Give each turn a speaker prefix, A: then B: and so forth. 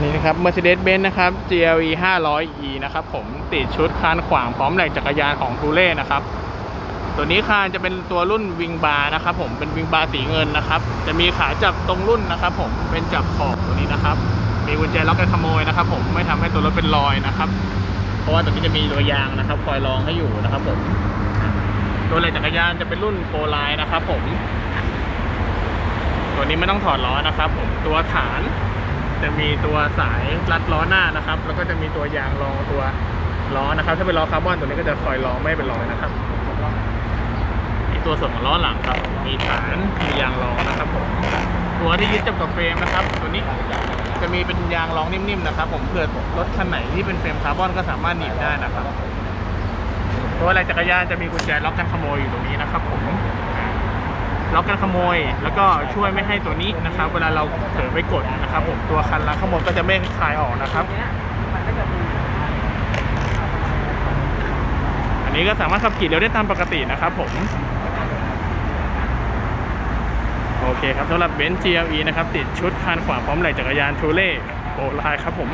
A: นนี้นะครับ Mercedes-Benz นะครับ GLE 500E นะครับผมติดชุดคานขวางพร้อมแหลกจักรยานของทูเล่นะครับ ตัวนี้คานจะเป็นตัวรุ่นวิงบาร์นะครับผมเป็นวิงบาร์สีเงินนะครับ จะมีขาจับตรงรุ่นนะครับ ผมเป็นจับขอบตัวนี้นะครับ มีกุญแจล็อกกันขโมยนะครับ ผมไม่ทำให้ตัวรถเป็นรอยนะครับ เพราะว่าตัวนี้จะมีตัวยางนะครับ คอยรองให้อยู่นะครับผมตัวแหลกจักรยานจะเป็นรุ่นโปรไลน์นะครับ ผม ตัวนี้ไม่ต้องถอดล้อนะครับ ผมตัวฐาน จะมีตัวสายรัดล้อหน้านะครับ แล้วก็จะมีตัวยางรองตัวล้อนะครับ ถ้าเป็นล้อคาร์บอนตัวนี้ก็จะคอยรอไม่เป็นรอยนะครับมีตัวส่วนของล้อหลังครับ มีฐาน มียางรองนะครับผม ตัวที่ยึดจับกับเฟรมนะครับ ตัวนี้จะมีเป็นยางรองนิ่มๆนะครับ ผมเผื่อรถคันไหนที่เป็นเฟรมคาร์บอนก็สามารถหนีบได้นะครับตัวอะไรจักรยานจะมีกุญแจล็อกกันขโมยอยู่ตรงนี้นะครับผม ล็อกกันขโมย แล้วก็ช่วยไม่ให้ตัวนี้นะครับ เวลาเราเผลอไปกดนะครับผมตัวคันล้างขโมยก็จะไม่คลายออกนะครับ อันนี้ก็สามารถขับขี่เร็วได้ตามปกตินะครับผมโอเคครับสำหรับเบนซ์ GLE นะครับ ติดชุดคานขวางพร้อมไหล่จักรยานทูเล่โปรไลครับผม